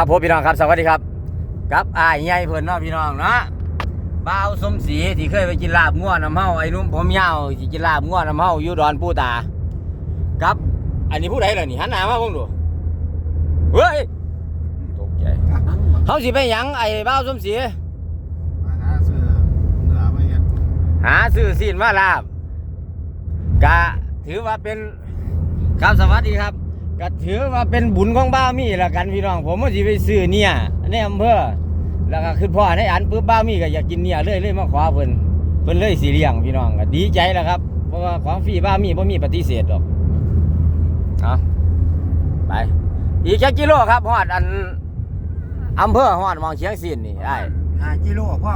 ครับผมพี่น้องครับสวัสดีครับครับอ้ายใหญ่เพิ่นเนาะพี่น้องเนาะบ่าวสมศรีที่เคยไปกินลาบง่วน้ำเฮาไอ้หนุ่มผมยาวที่กินลาบง่วน้ำเฮาอยู่ดอนปูตาครับ อันนี้ผู้ใดล่ะนี่หันหน้ามาเบิ่งดูเฮ้ยตกใจเฮาสิไปหยังไอ้บ่าวสมศรีมาหาเสื้อเนื้อมาเห็ดหาซื้อซีนมาลาบกะถือว่าเป็นครับสวัสดีครับ ก็ถือว่าเป็นบุญของบ้าวมีละกันพี่น้องผมว่าสิไปซื้อเนี่ยในอำเภอแล้วก็คือพ่อในอันปุ๊บบ้าวมีก็อยากกินเนี่ยเลยเลยมาขอเพิ่นเพิ่นเลยสิเลี้ยงพี่น้องก็ดีใจแล้วครับ เพราะว่าของฟรีบ้าวมีบ่มีปฏิเสธหรอกเอาไป อีกแค่กิโลครับฮอดอันอำเภอฮอดหมองเชียงซีนนี่ได้ห้ากิโลพ่อ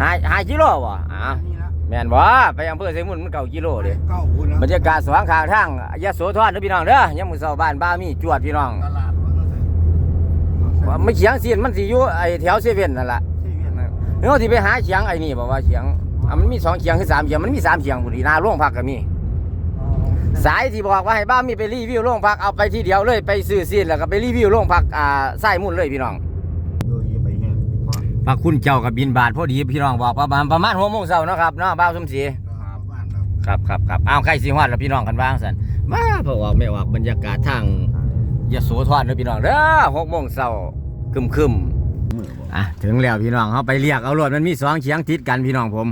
หาหากิโลบ่อ่านี่ละ แม่นบ่ไปอำเภอเสมุนมันเก่ากิโลเด้เก้าหุ่นแล้วบรรยากาศสว่างข้างทางยโสธรเด้อพี่น้องเด้อยามมื้อเช้าบ้านบ้ามีจวดพี่น้องตลาดว่าก็ใส่ว่าไม่เฉียงซีนมันสิอยู่ไอ้แถวเซเว่นนั่นล่ะที่เวียดนามเฮาสิไปหาเฉียงไอ้นี่บอกว่าเฉียงอะมันมีสองเฉียงคือสามเฉียงมันมีสามเฉียงพุ่นนี่หน้าโรงพักก็มี อ๋อสายที่บอกว่าให้บ้ามีไปรีวิวโรงพักเอาไปทีเดียวเลยไปซื้อซีนแล้วก็ไปรีวิวโรงพักอ่าไส้มุ่นเลยพี่น้องดูยี่ไปแห้ง พ่อพระคุณเจ้ากับบินบาทพอดีพี่น้องบอกประมาณประมาณ6โมงเช้าเนาะครับเนาะบ้าวสมศรีครับบ้านเราครับครับครับอ้าวใครสิฮอดแล้วพี่น้องกันบ้างสันมาเพราะว่าไม่ออกบรรยากาศทางยโสธรเด้อพี่น้องเด้อหกโมงเช้าคึมคึมๆอะถึงแล้วพี่น้องเขาไปเรียกเอารถมันมีสองเฉียงติดกันพี่น้องผม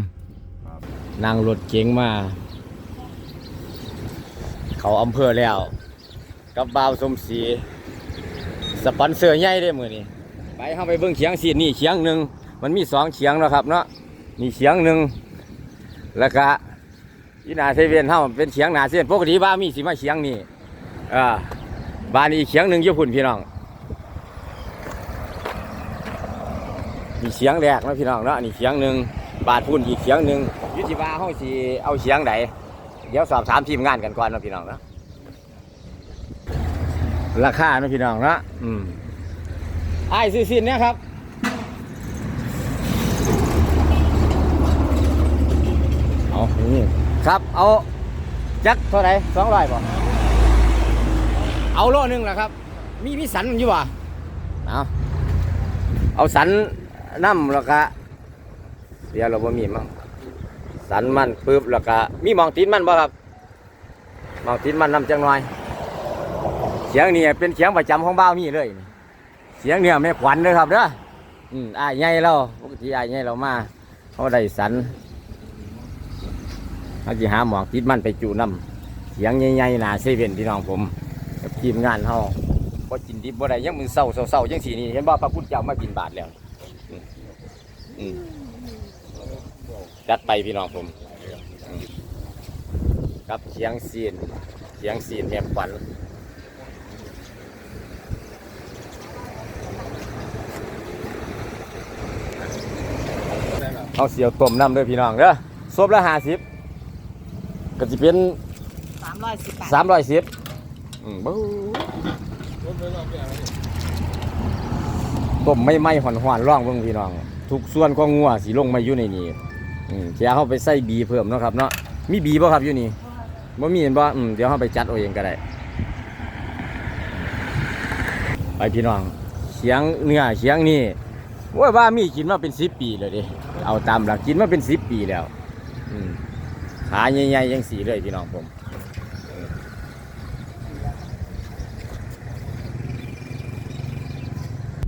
นั่งรถเก๋งมา เขาอำเภอแล้ว กับบ่าวสมศรีสปอนเซอร์ใหญ่เด้อมือนี้ ไปเข้าไปเบิ่งเฉียงสีนี่เฉียงหนึ่งมันมีสองเฉียงนะครับเนาะนี่เฉียงหนึ่งแล้วก็อีนาเซเว่นเฮาเป็นเฉียงหนาเส้นปกติบ้านมีสิมาเฉียงนี่อ่าบ้านอีกเฉียงหนึ่งอยู่พุ่นพี่น้องมีเฉียงแรกนะพี่น้องเนาะนี่เฉียงหนึ่งบาทพุ่นอีกเฉียงหนึ่งยุติบ้าเฮาสิเอาเฉียงไหนเดี๋ยวสอบถามทีมงานกันก่อนนะพี่น้องเนาะราคานะพี่น้องเนาะอืม ไอ้ายซื้อสินเนี่ยครับเอานี่ครับเอาจักเท่าไหร่สองร้อยบ่เอาโลหนึงแหละครับ มีมีสันอยู่บ่เอาเอาสันน้ำแล้วก็เดี๋ยวเราบ่มีมั้งสันมันปึ๊บแล้วก็มีหมองตีนมันบ่ครับหมองตีนมันนำจังหน่อยเสียงนี่เป็นเสียงประจำของบ้าวมีเลยนี่ เสียงเนี่ยแม่ขวัญเลยครับเด้ออืมอายใหญ่เราปกติอายใหญ่เรามาเขาได้สันเขาจะหาหมอกติดมันไปจูน้ำเสียงใหญ่ๆหนาเซเว่นพี่น้องผมกับทีมงานเขาพอกินดิบบ่ได้ยังมือเศร้าเศร้ายังสีนี่เห็นบ่พระพุทธเจ้ามาบินบาทแล้วจัดไปพี่น้องผมอืมกับเสียงซีนเสียงซีนแหบขวัญ เอาเสียวต้มน้ำเด้อพี่น้องเด้อซบละห้าสิบก็จะเป็นสามร้อยสิบบาทสามร้อยสิบอืมบู๊ต้มไม่ไหม้หอนหอนๆร่องเบิ่งพี่น้อง ทุกส่วนของงัวสีลงมาอยู่ในนี้อืมเดี๋ยวเขาไปใส่บีเพิ่มเนาะครับเนาะมีบีบ่ครับอยู่นี่บ่มีเห็นบ่อืมเดี๋ยวเขาไปจัดเอาเองก็ได้ไปพี่น้องเสียงเนื้อเสียงนี่ ว่าว่ามีกินมาเป็นสิบปีเลยดิเอาตามหลักกินมาเป็นสิบปีแล้วขาใหญ่ๆยังสีเลยพี่น้องผม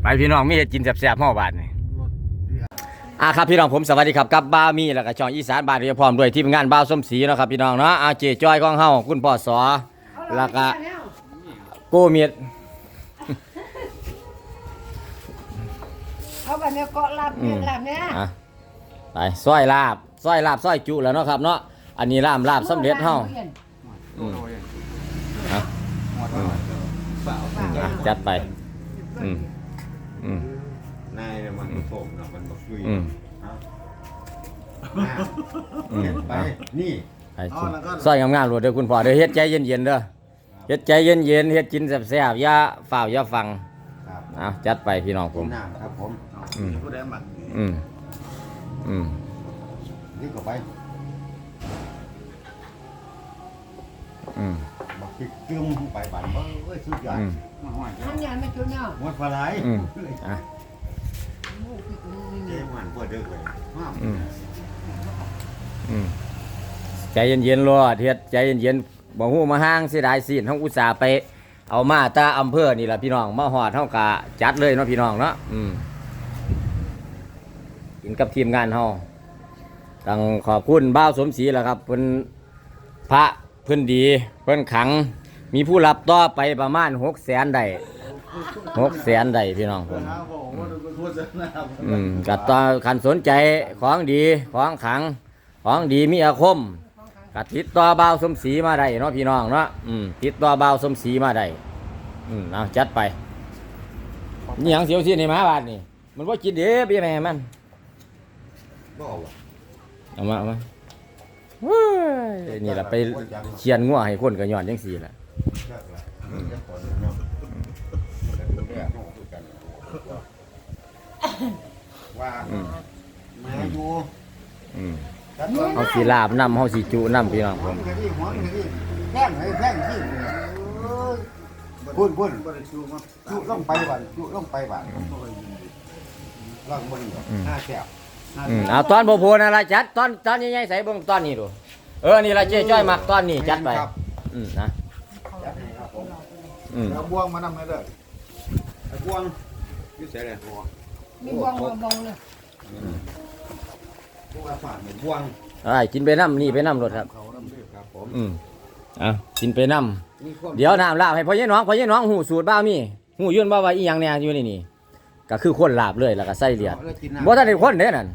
ไปพี่น้องมีเห็ดกินแซ่บๆห้อบาทนี่อ่าครับพี่น้องผมสวัสดีครับกับบ้ามีแล้วก็ช่องอีสานบานเรียพร้อมด้วยทีมงานบ้าวส้มสีเนาะครับพี่น้องเนาะอาเจจอยของเฮาคุณพ่อสอแล้วก็โกเมียด เอาไปเนี่ยเกาะลับเนี่ยลับเนี่ยอะไปซอยลาบซอยลาบซอยจุแล้วเนาะครับเนาะอันนี้ลาบลาบสำเร็จเฮาอืมอะอืมอืมอะจัดไปอืมอืมนายเนี่ยมันโผล่เนาะมันบอกคุยอืมอืมไปอะนี่ไปกินซอยงามๆรวดเด้อคุณพ่อเด้อเฮ็ดใจเย็นๆเด้อเฮ็ดใจเย็นๆเฮ็ดกินแซ่บๆอย่าฝ่าวอย่าฟังครับเอาจัดไปพี่น้องผกินมน้ำครับผม อืม ผู้ใดหมักอืม อืม นี่ก็ไปอืมบอกคิดกึ้มไปบันเอ้ยสุดยอดอืม มาห้อยทำยังไม่จุดเนาะหมดปลาไหลอืม อะเจ๊มันปวดเด้อเลยอ้าวอืม อืม ใจเย็นๆรอเฮ็ดใจเย็นๆบ่ฮู้มาห้างเสียดายสิเฮาอุตส่าห์ไป เอามาแตาอำเภอนี่ล่ะพี่น้อง มาฮอดเฮากะจัดเลยเนาะพี่น้องเนาะ อืม กินกับทีมงานเฮาต้องขอบคุณบ้าวสมศรีล่ะครับเพิ่นพระเพิ่นดี เพิ่นขัง มีผู้รับต่อไปประมาณ600,000ได้600,000ได้พี่น้องผมน้าบอกว่าเป็นโฆษณาอืมกัตอนขันสนใจของดีของขัง ของดีมีอาคมกัติดต่อบ่าวสมศรีมาได้เนาะพี่น้องเนาะอืมติดต่อบ่าวสมศรีมาได้อืมเอาจัดไปนี่หยังเสียวสิในหมาบาดนี่ มันว่ากินเด้พี่แม่มัน บอกว่าเอามาเอามาเว้ยนี่แหละไปเชียนงัวให้คนก็ย้อนจังซี่แหละว่าอืมแม่อยู่อืมกันก่อนเฮาสิลาบน้ำเฮาสิจุน้ำพี่น้องหัผวมมันก็ดีหัวมันก็ดีแข้งให้แข้งที่พุ่นพุ่นจุลงไปบ้านจุลงไปบ้านล่างบนห้าแก้ว อืมเอาตอนโพๆนั่นล่ะจัดตอนตอนใหญ่ๆใส่เบิ่งตอนนี้ดูเออนี่ล่ะเจ๊จ้อยมักตอนนี้จัดไปอืมนะจัดให้ครับผมอืมแล้วบวงมานำให้เลยบวงอยู่เสียเลยหัวมีบองบองเลยพวกอาฝาดเหมือนบวงไอ้กินไปน้ำนี่ไปน้ำรถครับ เขาน้ำเลือดครับผมอืมเอากินไปน้นี่ความำเดี๋ยวน้ำลาบให้พ่อยี่น้องพ่อยี่น้องหูสูตรบ้ามีหูยื่นบ้าว่าอีหยังเนี่ยอยู่ในนี่ ก็คือคนลาบเลยแล้วก็ใส่เลียดบ่ทันได้คนเด้นั่น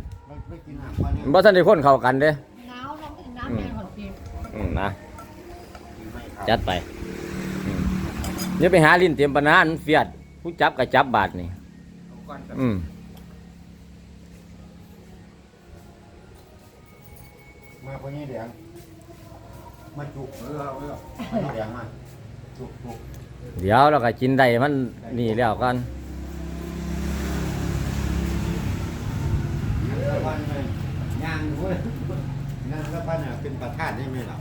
ไม่กินน้ำปลาเนี่ยบ่ทันได้คนเข้ากันเด้หนาวน้ำน้ำแรงหดเพียงอืมนะจัดไปอืมเดี๋ยวไปหาลิ้นเตรียมปานานเฟียดผู้จับก็จับบาทนี่อืมมาพนี้แดงมาจุกเออเออมาแดงมาจุกจุกเดี๋ยวเราก็กินได้มันนี่แล้วกัน ตะวันเลยย่างด้วยนั่นตะวันเนี่ยเป็นประธานใช่ไหมล่ะ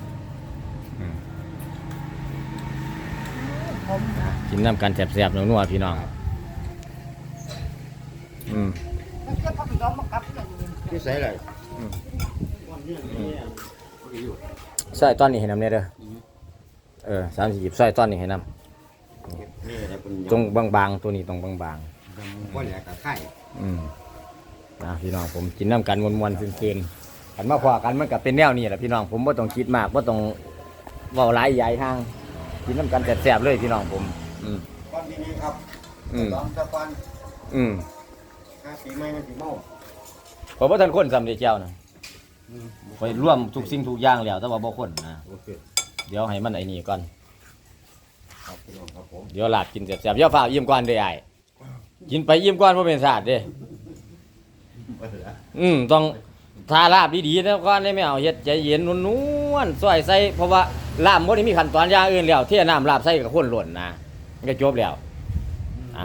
กินน้ำกันแสบๆนัวๆพี่น้อง อืมมันก็พักย้อมมากับอย่างนี้ที่ใส่อะไรใส่ตอนนี้ให้น้ำเนี่ยเด้อเออสามสิบใส่ตอนนี้ให้น้นี่อะไรเป็นำตรงบางๆตัวนี้ตรงบางว่าแหลกกับไข่ๆอืม นะพี่น้องผมกินน้ำกันมวนๆซื่นๆกันมาขวากันมันก็เป็นแนวนี้แหละพี่น้องผมว่าต้องคิดมากว่าต้องเว้าหลายใหญ่ทางกินน้ำกันแสบๆเลยพี่น้องผม อืมก้อนที่นี้ครับอืมสองตะวันอืมห้าปีไม่มันปีเมาเพราะว่าท่านคนสำเร็จเจ้านะไปร่วมทุกสิ่งทุกอย่างแล้วแต่ว่าบ่คนนะโอเคเดี๋ยวให้มันไอ้นี่ก่อนครับพี่น้องครับผมเดี๋ยวหลาดกินแสบๆเดี๋ยวฝ่ากอิ่มก่อนเด้ไอ้ายกินไปอิ่มก่อนบ่เป็นศาสตร์เด้ อืมต้องทาลาบดีๆแล้วก็ได้ไม่เอาเฮ็ดใจเย็นนวลๆซอยใส่เพราะว่าลาบบ่ได้มีขั้นตอนอย่างอื่นแล้วเทน้ำลาบใส่กับคนหล่นนะมันก็จบแล้ว อะ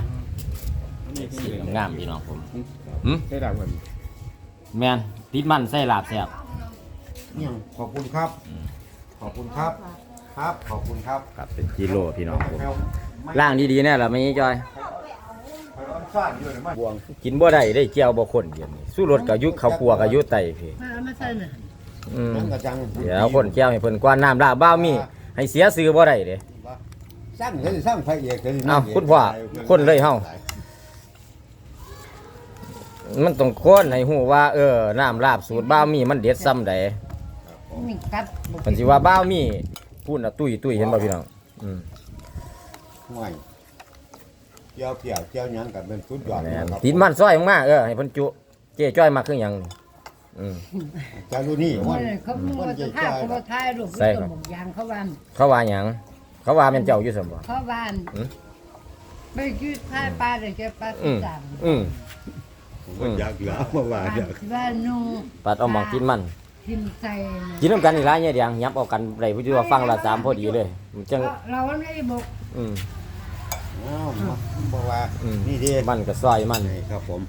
สีงามๆพี่น้องผมหืมได้ดังเหมือนแม่นติดมันใส่ลาบแซ่บเนี่ยขอบคุณครับ ขอบคุณครับ ครับ ขอบคุณครับครับเป็นกิโลพี่น้องผมล่างดีๆแน่ล่ะไม่จอยไปร้อน ซ่านอยู่เลยมั้ยบวงกินบ่ได้ได้เจียวบ่คนเดียวนี้สู้รถก็ยุดข้าวคั่วก็ยุดไตพี่มาไม่ใช่น่ะอืมนั่งกระจังเดี๋ยวคนเจียวให้เพิ่นกวนน้ำลาบบ้าวมี ให้เสียซื้อบ่ได้เด้ สร้างเลยสร้างไฟเอกเลยอ้าวคุณพ่อคนเลยเฮ้า มันต้องคนให้ฮู้ว่าเออน้ำลาบสูตรบ้าวมีมันเด็ดซ้ำใดมีกัดเพิ่นสิว่าบ้าวมีพูดน่ะตุ้ยตุ้ยเห็นบ่พี่น้องอืม ห่วยเจียวเปียกเจียวหยังกับเป็นสุดยอดแม่นนะครับติดมันซอยมากๆเออให้เพิ่นจุ เจ้จ้อยมักคือหยังนี่อืมเจ้าดูนี่เขาห่วยเขาพูดว่าถ้าเขาทายรูปใส่ครับหมกยางเขาวานเขาว่าหยังเขาว่าแม่นเจ้าอยู่ซั่นบ่ เขาวานหืม ไม่ยืดท้ายปลาเลยจะปลาอืมสามอืมมันอยากเหลือมาว่าปลาอยากบ้านนุ่งปัดเอาหมองกินมัน กินใส่กินน้ำกันนี่ละเนี่ยเดียงยับเอากันได้ผู้ที่ว่าฟังละสามพอดีเลยมันจังเราไม่ได้บอกอืม อ้าวมาบอกว่าอืม นี่ดิมันก็ซอยมันนี่ครับผม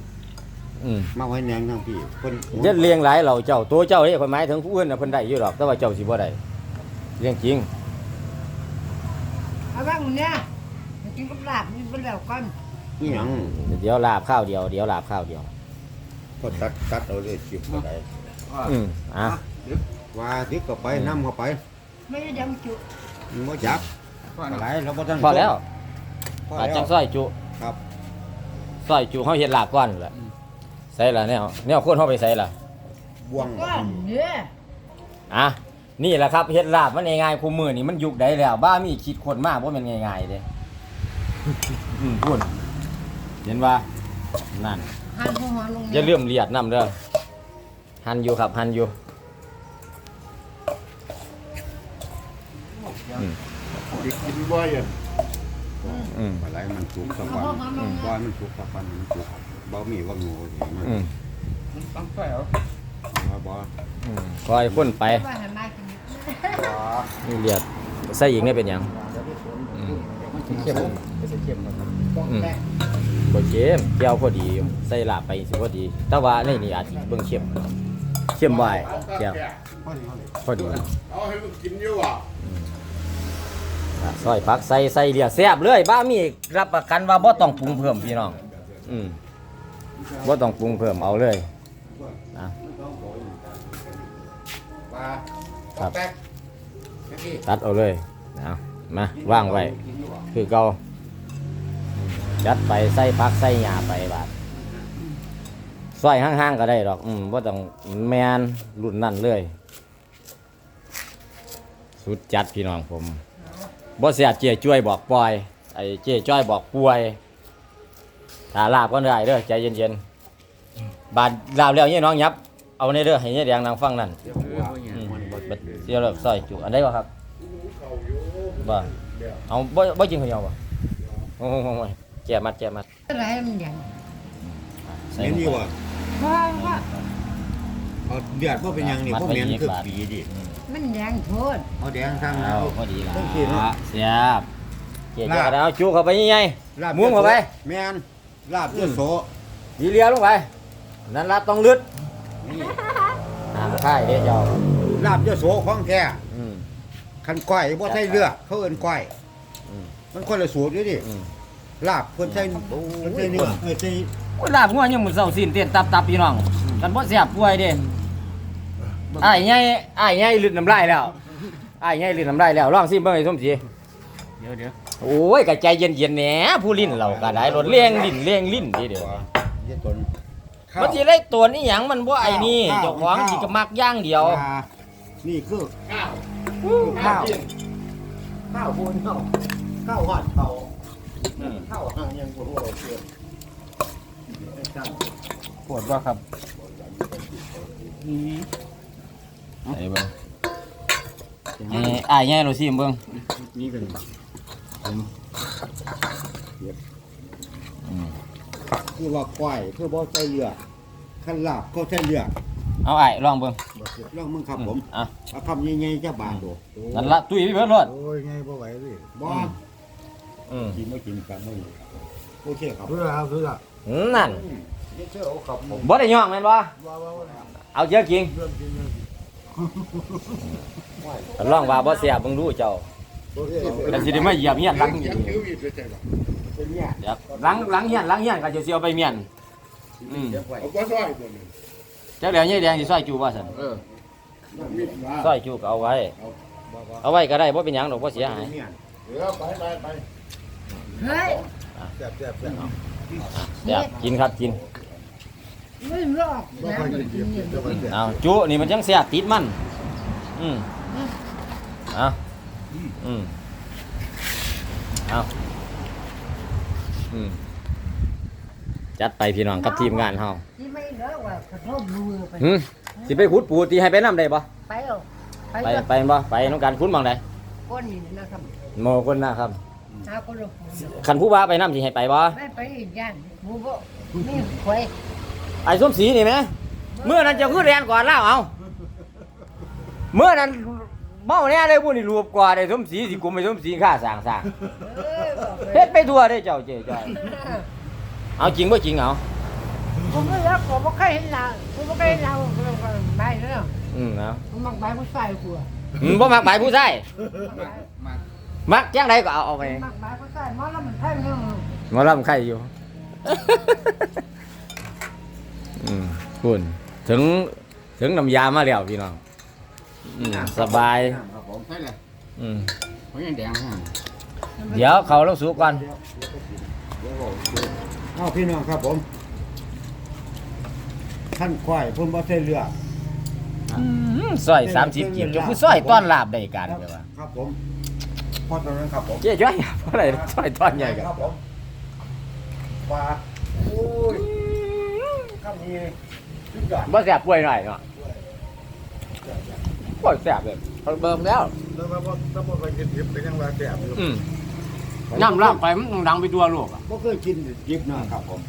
อืมมาไว้แนงทั้งพี่เพิ่นเย็ดเลี้ยงหลายเราเจ้าตัวเจ้าเด้คนหมายถึงผู้อื่นน่ะเพิ่นได้อยู่ดอกแต่ว่าเจ้าสิบ่ได้เรื่องจริง เอาบ้างเนี่ยกินกับลาบนี่เป็นแล้วก่อนนี่หยังเดี๋ยวลาบข้าวเดียวเดี๋ยวลาบข้าวเดียว ก็ตัดตัดเอาเลยจิบไปอืมอะว่าติดก็ไปนำเข้าไปไม่ได้ยังจุ มันบ่จับอะไรเราบ่ทันพอแล้ว พออาจแล้วจังซอยจุครับซอยจุเฮาเฮ็ดลาบก่อนแหละใส่ละแนวแนวคนเฮาไปใส่ละบ่วงก้อนเนี่ยอะนี่แหละครับเฮ็ดลาบมันง่ายๆคู่มือนี่มันยุคใดแล้ว บ้ามีคิดคนมากบ่แม่นง่ายๆเด้ อืมพูดเห็นว่านั่น หันหัวลงอย่าลืมเลียดน้ำเด้อหั่นอยู่ครับหั่นอยู่อืมอีกกินบ่อยอะ อืมอะไรมันสุกสักวันว่ามันสุกสักวันมันสุกบ่มีว่างูสิมันอืมตั้งใจเหรอว่าบ่อืมคอยพ่นไปว่าให้มากินนี่เลียดใส่อีกนี่เป็นหยังอืมเข้มไม่ใช่เข้มนะครับอืมบ่เค็มแก้วพอดีอยู่ใส่ลาบไปสิพอดี แต่ว่าในนี่อาจสิเบิ่งเค็มเค็มบ่ายแก้วพอดีเอาให้มันกินอยู่อะอะ ซอยผักใส่ใส่เลียดแซ่บเลยบ้ามีรับประกันว่าบ่ต้องปรุงเพิ่มพี่น้อง อืมบ่ต้องปรุงเพิ่มเอาเลยนะว่าครับแป๊กนี่ตัดเอาเลยนะมาว่างไว้ คือเก่ายัดไปใส่ผักใส่หญ้าไปบาดซอยห่างๆก็ได้ดอก อืมบ่ต้องแมนรุ่นนั่นเลย สุดจัดพี่น้องผม บ่เสียเจี๊ยจ้วยบอกปล่อยไอ้เจี๊ยจ้อยบอกป่วยถ้าลาบก็ได้เด้อใจเย็นๆบาดลาบแล้วเนี่ยน้องยับ เอาในเด้อให้เนี่ยแดงนางฟังนั่นเดี๋ยวว่ามันบ่บัดเสียแล้วซอยจุอันใดวะครับบ่เอาบ่บ่กินข้าวเหนียวบ่โอ้โหแก่มัดแก่มัดอะไรมันอย่างใส่เห็นลงอยู่ไปว่าเพราะว่าเอาเดือดบ่เป็นหยังนี่มัดบ่ไว้แม่นยี่คือสิบบาทปีดิ มันแดงโทษเอาแดงทางเอาเอาพอดีละต้องกินเนอะ เสียบเจ๊จะเอาจุเข้าไปยังไงลาบมุ้งเข้าไป แม่นลาบเยอะโสดีเลียลงไป นั่นละต้องลึดนี่ห้ามค่ายเด้เจ้าลาบเยอะโสของแท้อืม คันก้อยบ่ใช่เลือดเขาเอิ้นก้อยอืม มันคนละสูตรอยู่ดิอืมลาบเพิ่นใช้เพิ่นใช้เนื้อเออใช้ โอ้ยลาบงัวยังมื้อเช้าสิ้นเต้นตับๆพี่น้องกันบ่แซ่บป่วยเด้ อ้ายใหญ่อ้ายใหญ่ลึดน้ำลายแล้วอ้ายใหญ่ลึดน้ำลายแล้วลองซิเบิ่งไอ้สมศรีเดี๋ยวเดี๋ยวโอ้ยก็ใจเย็นๆแหน่ผู้ลิ้นเราก็ได้รถเลี้ยงลิ้นเลี้ยงลิ้นทีเดียวเยตนมันสิได้ตัวนี้หยังมันบ่ไอ้นี่เจ้าของสิก็มักอย่างเดียวอ่านี่คือข้าวข้าวข้าวบนข้าวข้าวหอดเขาข้าวหางยังบ่ฮู้เอาเชื่อปวดว่าครับ ไอ้เบิ่งไอ้อ้ายใหญ่เราซิเบิ่งนี่เป็นอืมคือว่าก้อยคือบ่ใส่เลือดคันลาบเขาใส่เลือดเอาอ้ายลองเบิ่งลองมึงครับผมอะเอาคำใหญ่ๆจะบาดดูนั่นละตุ้ยพี่เบิดรถโอ้ยไงบ่ไหวเลยบ่อืมกินบ่กินกันบ่โอเคครับเพื่อครับเพื่อนั่นเดี๋ยวเชื่อเอาครับผมบ่ได้ย่องแม่นบ่ว่าว่าว่าเอาเยอะกิง ลองว่าบ่เสียเบิ่งดูเจ้าโอเคแล้วสิได้มาเหยียบเฮียนหลังยันี่งคิ้วอีกเลยใช่หรอเป็นเนี่ยเดี๋ยวหลังหลังเฮียนหลังเฮียนก็จะสิเอาไปเมียนอืมเอาก็ซอยตัวนึงจักแล้วยายแดงสิซอยจูบ่ซั่นเออมีดมาซอยจูก็เอาไว้ เอาไว้ก็ได้บ่เป็นหยังดอกบ่เสียหายเนี่ยเดี๋ยวไปไปไปเฮ้ยแซ่บแซ่บแซ่บเดี๋ยวกินครับกิน ไม่รอกบ่นะค่อยมันกินกิเก็นบเนี่ยเก็บไว้แซ่บเอาจุนี่มันจังเสียติดมัน อืมเอาอืมเอาอืมจัดไปพี่น้องกับทีมงานเฮาที่ไม่เลิกว่ากระทบมือไปหึสิไปขุดปูตีให้ไปน้ำได้บ่ไปเอาไปไปก็ไปบ่ไปน้องการขุดบังได้ก้นนี่นะครับโมคนนะครับหาคนละคนคันผู้ว่าไปน้ำสิให้ไปบ่ไม่ไปอีกย่านหมูก็นี่ควย ไอ้ส้มสีนี่ไหมเมื่อนั้นเจะคือแรนก่อนแล้วเอาเมื่อนั้นเมาแน่เลยพวกนี้รวบกว่าได้ส้มสีสิกุมไอ้ส้มสีฆ่าสร้างสร้างเออบอกเลเฮ็ยดไปทั่วได้เจ้าเจ้จ้อยเอาจริงบ่จริงเอาผมไม่รักผมไม่เคยเห็นเราผมไม่เคยเห็นเราเราก็ไปแล้วอืมเอาผมมักไปผู้ชายกลัวอืมบ่มักไปผู้ชายมามักจังไดก็เอาเอาไปมากมายก็ใส่หมอแล้วมันแพงเรื่องหมอลำไข่อยู่ อืมคุณถึงถึงน้ำยามาแล้วพี่น้องอืมสบาย ครับผมใช่เลยอืมเพราะยังแดงฮะเดี๋ยวเขาลงสูก่อนเอาพี่น้องครับผมท่านควายเพิ่นบ่ใช่เรือซอยสามสิบกีบจะคือซอยต้อนลาบได้กันครับเดี๋ยวว่าครับผมพอตรงนั้นครับผมเจ๊จ้อยเพราะอะไรซอยต้อนใหญ่กันครับผมปลาโอ้ย ข้ามนี้สุดยอดบ่แสบป่วยหน่อยเนาะบ่แสบเลยเบิ่มแล้ว แล้วว่าบ่ถ้าบ่ไปกินดิบก็ยังว่าแซ่บอยู่อืมน้ำลาบไปมันต้องดังไปตัวโลกอะบ่เคยกินดิบนะครับผม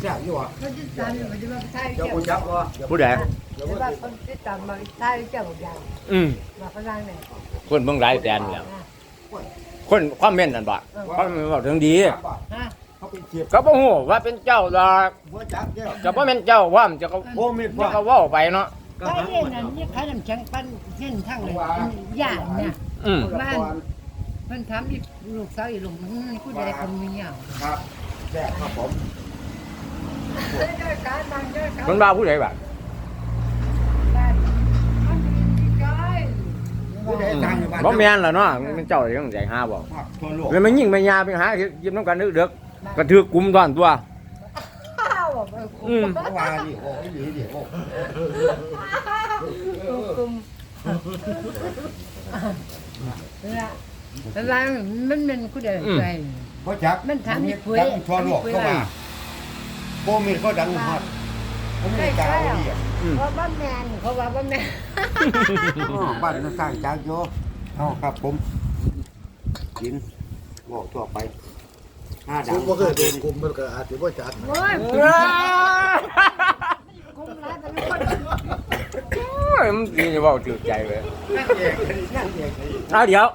แซ่บอยู่อะมันจะตามมันจะมาใช้เจ้าเจ้าบ่จักว่าผู้ใดจะว่าคนที่ตามมาใช้เจ้าอย่างอืมมาพลังเนี่ยคนเบิ่งหลายแสนแล้วคนความเม่นนั่นบ่ความเม่นบอกถึงดี ฮะ เขาเป็นเทียบก็บ่ฮู้ว่าเป็นเจ้าดอกบ่จักเด้อจะบ่แม่นเจ้าว่ามันจะก็โอ้มีมันว่าก็เว้าไปเนาะก็ใช้หังเองนั่นนี่ใช้น้ำแข็งปั้นเส้นทั้งเลยย่านเนี่ยอืมบ้านมันทำอีลูกสาวอีลูกมันผู้ใดคนมีเหงาครับแซ่บครับผมการบางเจ้าการมันว่าผู้ใดบ่มันดีใจผู้ใดทางในบ้านบ่แม่นล่ะเนาะมันเจ้ายังใจหาบ่ครับทั่วโลกแล้วมันยิ่งไปยาไปหายิบน้ำกันดึ กๆก็ถือกลุ่มตอนตัวข้าวอะอืมเพราะว่านี่โอ้ยดีดิโอ้กุมละละมันมันกูเดินไป เพราะจักมันทำให้ป่วยดังทั่วโลกเข้ามาโบมีเขาดังฮอดอเมริกาเอาดีอะเพราะว่าแมนเขาว่าว่าแมนอ๋อบ้านนั้นสร้างจากโยเอาครับผมกินบอกทั่วไป ห้าดัผงมบ่เคยเป็นกลุ่มมันก็อาจสิบ่จัดโอ้ยกุมร้ายเป็นคนโอ้ยมันสิเว้าถือใจเลยนั่งเอกนั่งเอกเอาเดี๋ยว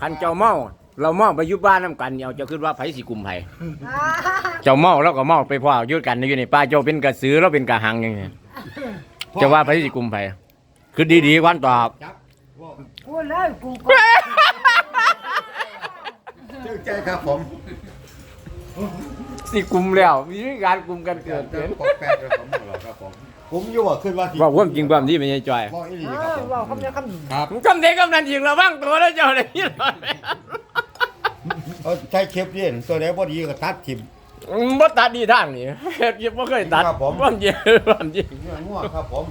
คันเจ้าเมาเราเมาไปอยู่บ้านนํกันเอาเจ้าคิดว่าไผสิกลุ่มไผเจ้าเมาแล้วก็เมาไปพ่ออยู่กันอยู่ในป่าเจ้าเป็นกระสือแล้วเป็นกระหังอย่างนี้จะว่าไผสิกลุ่มไผคือดีๆวันตอบจับบอกกูเลยกูก็เจ้าใจครับผม สิกลุ่มแล้ว มีการกลุ่มกันเกิดเกิขึ้นนปกแปดเลยผมหรอกครับผมผมอยู่ว่าขึ้นว่าที่ว่าความจริงความดีไม่ใช่จอยบอกอีหลีเอครับอผมว่าคำนี้คำหนึ่งครับผมกำเด็กกำนันยิงระวังตัวแล้วเจ้าเลยนี่หน่อยเอาใช้เข็บเย็นตัวไหนบ่ดีก็ตัดทิ่มบ่ตัดดีทางนี่เฮ็ดยังบ่เคยตัดครับผมความจริงความจริงเนื้องัวครับผม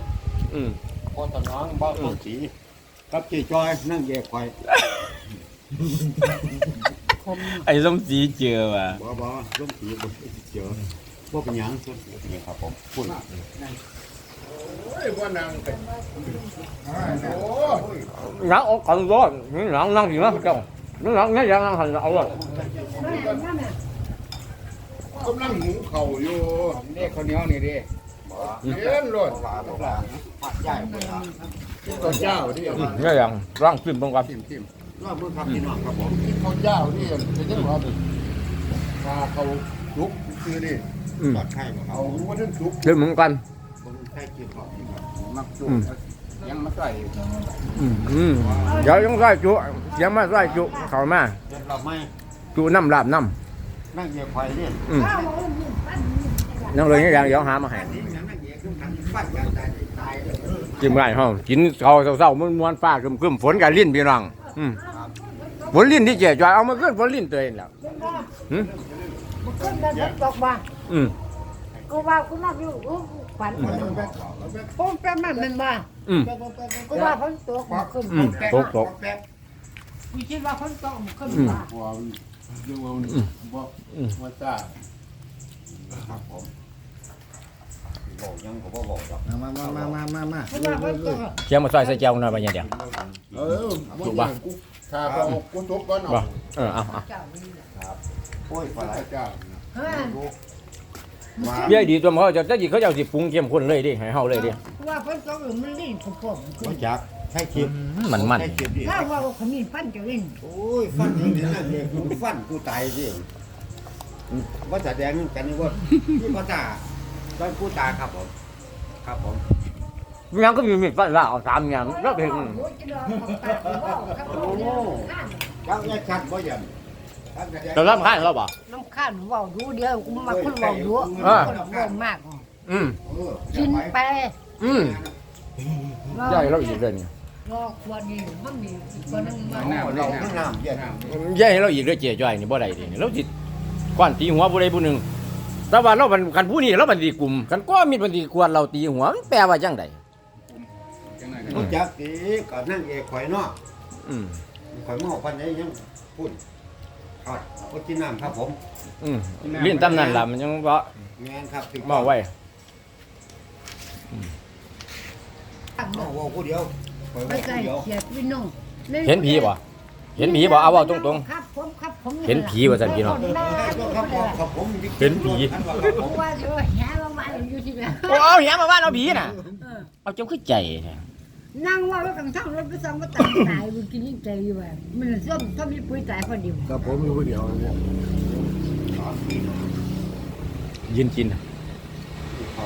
อืมพอตะน้องบ้าต้นสีกับจีจอยนั่งแยกควายไอ้ส้มศรีเจือว่ะบ่บ่ร่มสีบ่เจอบ่เป็นหยังส่วนนี่ครับผมคุณโอ้ยว่านางไปโอ้ยหนังออกกันร้อนนี่หนังนั่งอยู่นะเจ้านี่หนังนี่ยังนั่งหันเอาเลยกำลังหุงเข่าอยู่นี่ข้าวเหนียวนี่ดิเย็นรถหลานหลานปัดใหญ่หมดละข้าวเจ้าที่อืมนี่ยังร่างขึ้นเบางกัน ทิมทิม ว่ามือครับพี่น้องครับผมข้าวเจ้าที่เป็นยังไงพาเขาลุกคือนี่อืม ปลอดไข่บ่ครัเอาบหัวนั่นลุกขึ้นเหมือนกันผมใช้จีบครับมักจุกยังมาใส่อืมอืมเดี๋ยวยังใส่จุเสียงมาใส่จุเข้ามาเด็ดเราไม่จุน้ำลาบน้นั่งแยกควายเนี่ยำอืมนั่งเลยนี่ยังเดี๋ยวหามาให้นี่ยังนั่งแยกคือกันปัดยางตายตายเลยกินไม่ได้ห้องกินเขาเศร้าๆมันมวนฟ้าครึมๆฝนกับลิ้นพี่น้อง อืมฝนลิ้นที่เจ๊จอยเอามาขึ้นฝนลิ้นตัวเองแล้วอืมมันขึ้นแล้วตกมาอืมกูว่ากูนักอยู่ขวัญผมเป็นมันมันมาอืมกูว่าฝนตกมันขึ้นอืมตกตกกูคิดว่าฝนตกมันขึ้นมาหัวดูว่าบ่ว่าจ้าครับผม บอกยังก็บ่บอกหรอกมามามามามามากูว่าฝนตกเชียงมาซอยใส่เจียวหน่อยไปอย่างเดียวเออถูกป่ะถ้าเขากูทุบก่อนบ่เอาเออเอาเอาเจ้านี่แหละโอ้ยปลาไหลเจ้าเฮ้ยมาเบี้ยดีตัวมันเขาจะจะหยิเขาจะเอาสิปรุงเข้มข้นเลยดิให้เฮาเลยดิกูว่าฝนตกมันลิ่นผมผมบ่จักใช้คลิปมันมันใช้คลิปดิถ้าว่าเขามีฟันจะลิ่นโอ้ยฟันอย่างนี้นั่นเองกูฟันกูตายสิว่าแสดงกันนี่ว่าที่ภาษา ตอนกูตาครับผม ครับผมยังก็มีมีดฟันลาเอาสามอย่างแล้วเพ่งโอ้ยจะรอของตาผมว่าครับผมจักแยกชัดบ่ยังเราลำคาญเราบ่น้ำข้านเว้าดูเดียวกูมาคนเว้าดูอ่าคนเว้ามาก อืมกินไป อืมใช่เราอีกเรื่องหนึ่งรอควรนี่มันมีอีกคนนึงมาน้ำเราน้ำน้ำเย็นน้ำใหญ่เราอีกเรื่องเจี๊ยจ้อยนี่บ่ได้ดิเราจิกวนตีหัวผู้ใดผู้หนึ่ง แต่ว่าเราเป็นกันผู้นี้เราเป็นตีกลุ่มกันก็มีเป็นตีกวนเราตีหัวมันแปลว่าจังไดจังไหนรู้จักดีก็นั่งเอกข่อยเนาะอืมข่อยเมาปันไหนยังพูดครับก็กินน้ำครับผมอืมลิ้นตำนั่นล่ะมันยังบ่แม่นครับถึงเมาไว้เมาเว่าผู้เดียวข่อยไปเว่าใส่ผู้เดียวเขียดพี่น้องเห็นผีบ่ เห็นผีบ่เอาเว้าตรง ครับผมครับผมเห็นผีว่าซั่นพี่น้องครับผมครับผมเห็นผีครับผมผมว่าจะแห่มาบ้านอยู่ที่ไหนๆโอ้เอาเหี้ยมาบ้านเอาผีน่ะ เอาเจ้าคือใจแท้นั่งว่าแล้วกันทั้งรถไปส่งก็ตายตายมันกินยิ่งใจอยู่แบบมันส้มส้มมีปุ๋ยตายพอดีกับผมอยู่ผู้เดียวเนี่ยยืนกินเขา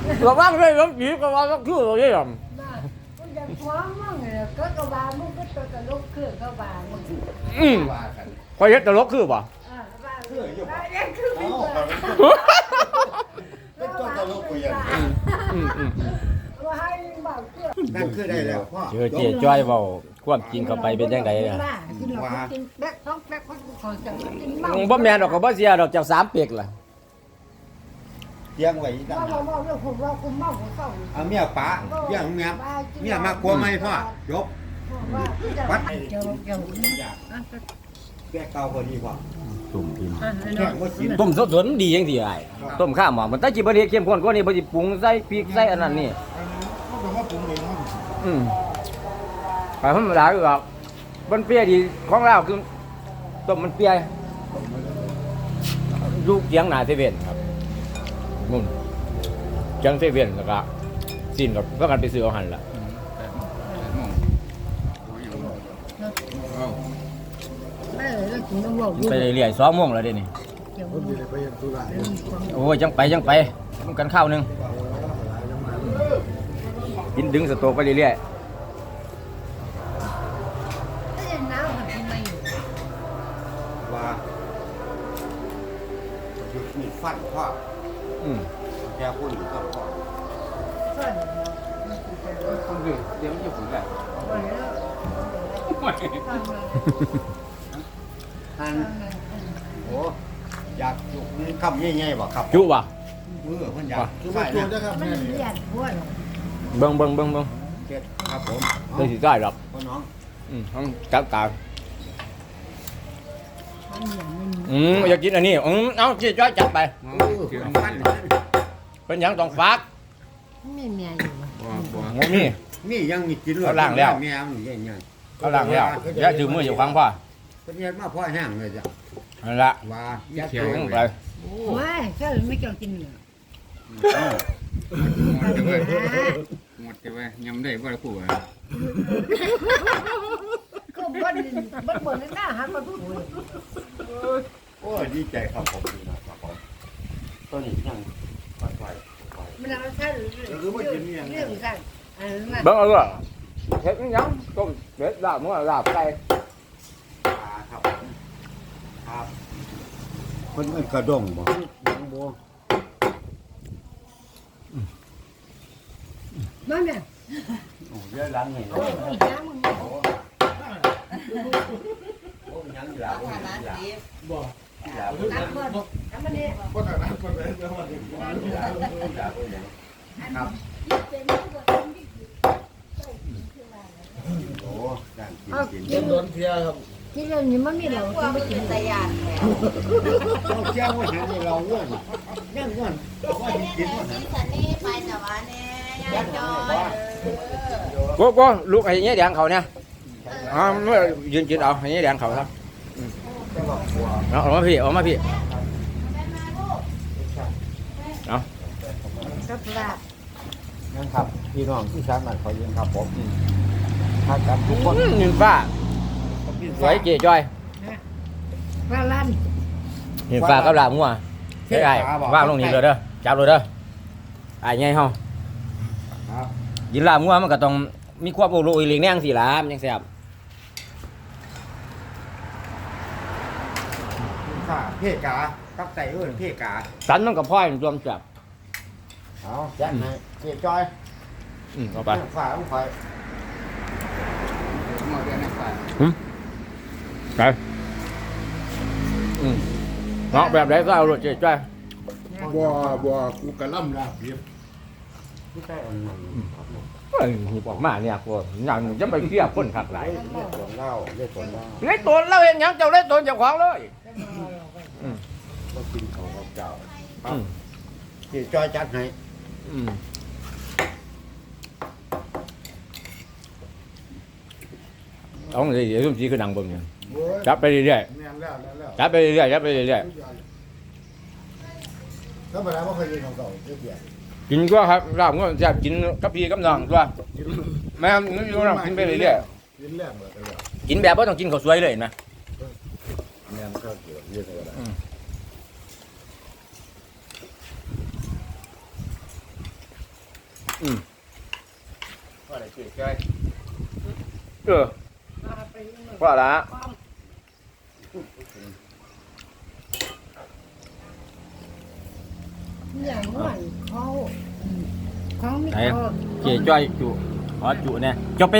ค รับผมระวังเลยน้องผีก็ว่าก็คือเลยอะมันจะฟ้องมั่งเลยก็กระบามึงก็ตัวตลกเครื่องกระบามึงอืมว่ากันคอยเฮ็ดตลกคือบ่อ่าบ้าคืออยู่บ้านยังคือมีเอ้าเปิดเป็นต้นตลกกูยังอืมอืมอืมว่าให้บ่าวเชื่อนั่นคือได้แล้วพ่อเจอเจ๊จ้อยเว้าความจริงเข้าไปเป็นจังไดล่ะกินหรอกกินแบกท้องแบกคนขอจังกินเมาบ่แม่นดอกก็บ่เสียดอกเจ้าสามเปียกล่ะ เตียงไว้ตั้งว่าว่าเรื่องผมว่าคุณเมาผมเศร้าเอาเมียป๋าเมียเมียเมียมากลัวไหมพ่อจบว่าวัดเจ้าเจ้าอยากแก้เก่าพอดีพ่อตุ่มกินแข่งว่ากินต้มสดๆมันดีจังซี่อ้ายต้มข้าวหมอมันแต่สิบ่ได้เข้มข้นกว่านี้บ่สิปรุงใส่พริกใส่อันนั้นนี่เขาบอกว่าปรุงเองเนาะอืมไปธรรมดาคือว่ามันเปรี้ยดีของเราคือต้มมันเปรี้ยลูกเสียงหน้าเซเว่นครับ นู่นเสียงเซเว่นแล้วก็สิ้นกับก็กันไปซื้อเอาหันล่ะเอาเออแล้วกินต้องบอกไปเรื่อยๆ2โมงแล้วเด้นี่เจ้าผมจะได้ไปเห็นธุระโอ้ยจังไปจังไปมันกันข้าวหนึงกินดึงสโตกไปเรื่อยไม่ได้น้ำหันทำไมว่าหยุดมีดฟันพ่อๆ อืมแกพูดอยู่กับพ่อส่วนคนเดียวเดี๋ยวมันจะผุนแหละวันนี้อันโอ้อยากจุกนี่คำง่ายๆบ่ครับจุบ่เออมันอยากคือใช่มาตัวนะนะครับมันแม่เลียดหัวหรอเบิ่งเบิ่งเบิ่งเบิ่งเจ็ดครับผมได้สิได้หรอกพ่อน้องอืมต้องจับตามัน อย่างนี้อืมอยากกินอันนี้อืมเอาจีจ้อยจัดไปเถื่อนฟันเป็นหยังต้องฝากไม่เมียอยู่บ่บ่โมมี่นี่ยังมีกินเลยเอาล่างแล้ว แม่มันยังยังเอาล่างแล้วอย่าถือมืออยู่ฟังพ่อเป็นยังมาพ่อแห้งเลยจ้ะนั่นละว่าเขียวต้องไปไม่ใช่ไม่เกี่ยวกินเนี่ยหมดเลยหมดเลยยำได้บ่ได้ผู้อะก็ บ้านบ้านบนหน้าหันมาพูดโอ้ยดีใจครับผมนี่นะครับผมตัวนี้ยังปล่อยปล่อยปล่อยมันอะไรใช่หรือเรื่องใช่อันนั้นเบิ่งเอาด้วยเฮ็ดยังต้มเด็ดลาบมั่วลาบไก่ปลาครับครับคนมันกระดงบ่ยังบ่นั่นเนี่ยโอ้ยเยอะหลังนี่โอ้ยน้ำมึงโอ้ยยังอยู่หน่อยน้ำมันน้ำ มันเนี่ยก็แต่นั้นก็เลยจะมาถึงครับโอ้ดังกินกินกินโดนเทียครับกินเรื่องนี้มันมีเรากินไม่กินแต่ยาเราเจ้าว่าเห็นเราอ้วนยังอ้วนว่ากินว่าหันสันนี่ไปแต่ว่าเนี่ยยายจอยโก้โก้ลูกไอ้เงี้ยแดงเขาเนี่ย อ๋อไม่ยืนกินเอาไอ้เงี้ยแดงเขาครับเอาออกมาพี่ออกมาพี่ก็ปลานั่นครับพี่น้องที่สามารถขอยืนครับผมถ้ากันทุกคนอืมยืนฟ้าสวยเจ๊จ้อยปลาลันยืนฟ้ากับลาบมั่วเฮ้ยไอ้ว่างลงนี่เลยเด้อจับเลยเด้ออ้ายใหญ่เฮาครับกินลาบงัวมันก็ต้องมีความโอโลอีหลีกแน่งสิล่ะมันจังแซ่บ ข้า เพกากับไก่เอิ้นเพกาสันมันก็พ่อยรวมแซ่บเอาจัดให้เจ๊จอยอืมเอาไปฝ่าของข่อยมาเรียนในฝ่ายไปอืมเนาะแบบไหนก็เอารถเจ๊จ้อยบัวบัวกูกระล่ำลาบเรียบที่ใกล้อันนั้นครับเฮ้ยหีบออกมาเนี่ยพวกอย่างหนูจะไปเคลียร์คนขักหลายเรียกสวนเหล้าเรียกสวนเหล้าเล่นตัวเราเห็นหยังเจ้าเล่นตัวเจ้าของเลย ก็กินของกับเจ้าอืมเจ๊จอยจัดให้อืมเอาเลยเดี๋ยวทุ่มสีคือหนังเบิ่งเนี่ยโอ้ยจับไปเรื่อยแม่นแล้วแม่นแล้วๆจับไปเรื่อยๆจับไปเรื่อยถ้าเวลาไม่เคยเรียนของเก่าเยอะแยะๆกินก็ครับลาบก็แซ่บกินกับพี่กับน้องตัวแม่นึกอยู่นะกินไปเรื่อยกินแรกเลยแต่ว่าๆกินแบบว่าต้องกินข้าวสวยเลยเห็นไหมแม่นก็เกี่ยวเรียกอะ ไรว่าอะไรช่วยช่วยเออว่าละอย่างน้อยเขาเขาไม่ไหนเขา เจ๊จ้อยจุอ๋อจุเนี่ยจะไป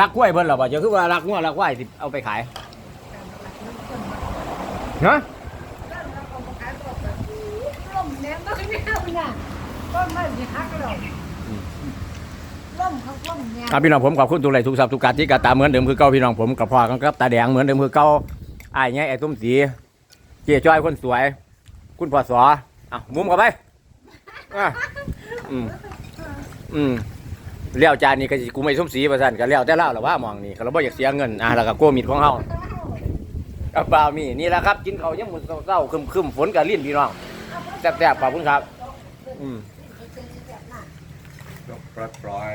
รักกล้วยเพิ่นเหรอบ่จะคือว่ารักงัวรักควายสิเอาไปขายเนาะล่มแนมก็ไม่เอาน่ะก็ไม่ได้ฮักหรอกล่มเขาล่มแนม ครับพี่น้องผมขอบคุณทุกไลค์ทุกสับทุกการที่กระตามเหมือนเดิมคือเก่าพี่น้องผมกับพ่อกันกับตาแดงเหมือนเดิมคือเก่าอ้ายไงไอ้ตุ้มสีเจ๊จ้อยคนสวย คุณพ่อสออะมุมเข้าไปอะอืมอืมเลี้ยวจานนี่ก็กูไม่ส้มสีประสันก็เลี้ยวแต่เล่าหรอว่ามองนี่เราบ่อยากเสียเงินอะแล้วก็โกมิดของเฮากับเปล่ามีนี่แหละครับกินเขายังมุนเศร้าๆคึมๆฝนกับลิ้นพี่น้องแซ่บๆขอบคุณครับ อืม ปล่อยปล่อย